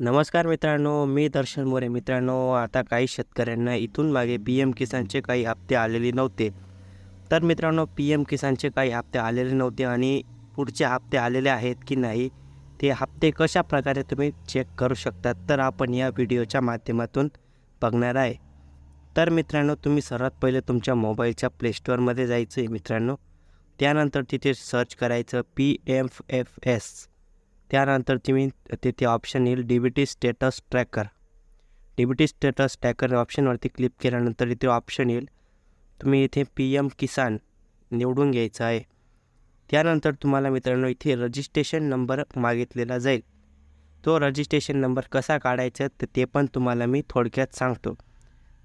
नमस्कार मित्रांनो मी दर्शन मोरे. मित्रांनो आता काही शेतकऱ्यांना इथून मागे पी एम किसानचे काही हप्ते आलेले नव्हते. तर मित्रांनो पी एम किसानचे काही हप्ते आलेले नव्हते आणि पुढचे हप्ते आलेले आहेत की नाही ते हप्ते कशा प्रकारे तुम्ही चेक करू शकतात तर आपण या व्हिडिओच्या माध्यमातून बघणार आहे. तर मित्रांनो तुम्ही सर्वात पहिले तुमच्या मोबाईलच्या प्लेस्टोअरमध्ये जायचं आहे मित्रांनो. त्यानंतर तिथे सर्च करायचं पी एम एफ एस त्यानंतर तुम्ही तिथे ऑप्शन येईल. D B T status tracker D B T status tracker ऑप्शनवरती click केल्यानंतर इथे ऑप्शन येईल. तुम्ही इथे पी एम किसान निवडून घ्यायचं आहे. त्यानंतर तुम्हाला मित्रांनो इथे रजिस्ट्रेशन नंबर मागितलेला जाईल. तो रजिस्ट्रेशन नंबर कसा काढायचा तर ते पण तुम्हाला मी थोडक्यात सांगतो.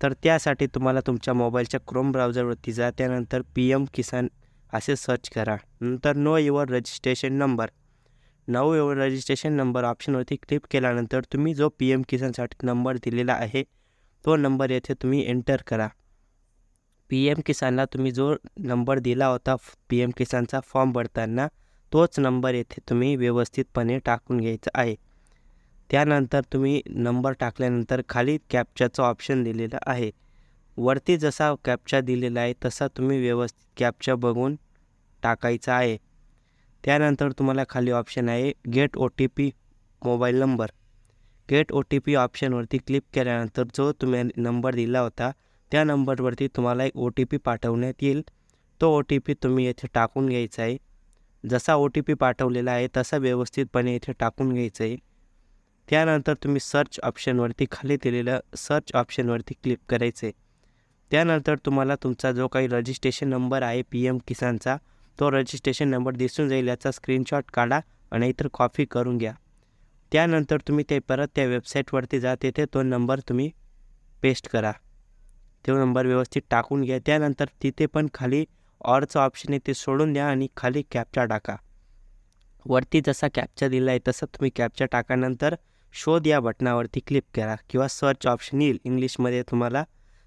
तर त्यासाठी तुम्हाला तुमच्या मोबाईलच्या क्रोम ब्राउझरवरती जा. त्यानंतर पी एम किसान असे सर्च करा. नंतर नो युअर रजिस्ट्रेशन नंबर नऊ एवढं रजिस्ट्रेशन नंबर ऑप्शनवरती क्लिक केल्यानंतर तुम्ही जो पी एम किसानसाठी नंबर दिलेला आहे तो नंबर येथे तुम्ही एंटर करा. पी एम किसानला तुम्ही जो नंबर दिला होता पी एम किसानचा फॉर्म भरताना तोच नंबर येथे तुम्ही व्यवस्थितपणे टाकून घ्यायचा आहे. त्यानंतर तुम्ही नंबर टाकल्यानंतर खाली कॅप्चरचं ऑप्शन दिलेलं आहे. वरती जसा कॅप्चा दिलेला आहे तसा तुम्ही व्यवस्थित कॅप्चा बघून टाकायचा आहे. त्यानंतर तुम्हाला खाली ऑप्शन आहे get O T P mobile number get O T P ऑप्शनवरती click केल्यानंतर जो तुम्ही नंबर दिला होता त्या नंबरवरती तुम्हाला एक ओ टी पी पाठवण्यात येईल. तो ओ टी पी तुम्ही येथे टाकून घ्यायचा आहे. जसा ओ टी पी पाठवलेला आहे तसा व्यवस्थितपणे इथे टाकून घ्यायचं आहे. त्यानंतर तुम्ही सर्च ऑप्शनवरती खाली दिलेलं सर्च ऑप्शनवरती क्लिक करायचं आहे. त्यानंतर तुम्हाला तुमचा जो काही रजिस्ट्रेशन नंबर आहे पी एम किसानचा तो रजिस्ट्रेशन नंबर दिसून जाईल याचा स्क्रीनशॉट काढा आणि इतर कॉपी करून घ्या. त्यानंतर तुम्ही ते परत त्या वेबसाईटवरती जा तेथे तो नंबर तुम्ही पेस्ट करा. तो नंबर व्यवस्थित टाकून घ्या. त्यानंतर तिथे पण खाली ऑरचं ऑप्शन आहे ते सोडून द्या आणि खाली कॅप्चा टाका. वरती जसा कॅप्चा दिला आहे तसं तुम्ही कॅप्चा टाकानंतर शोध या बटनावरती क्लिक करा किंवा सर्च ऑप्शन येईल. इंग्लिशमध्ये तुम्हाला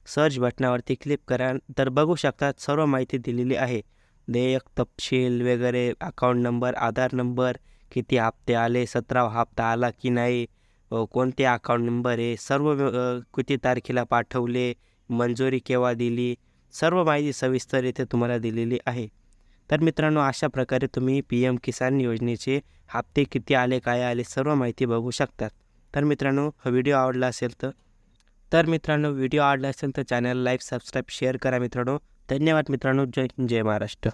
सर्च बटनावरती क्लिक करा. तर बघू शकतात सर्व माहिती दिलेली आहे. देयक तपशील वगैरे अकाउंट नंबर आधार नंबर किती हप्ते आले सतरा हप्ता आला की नाही कोणते अकाउंट नंबर आहे सर्व किती तारखेला पाठवले मंजुरी केव्हा दिली सर्व माहिती सविस्तर इथे तुम्हाला दिलेली आहे. तर मित्रांनो अशा प्रकारे तुम्ही पी एम किसान योजनेचे हप्ते किती आले काय आले सर्व माहिती बघू शकतात. तर मित्रांनो हा व्हिडिओ आवडला असेल तर तर मित्रांनो व्हिडिओ आवडला असेल तर चॅनल लाईक सबस्क्राईब शेअर करा मित्रांनो. धन्यवाद मित्रांनो. जय जय महाराष्ट्र.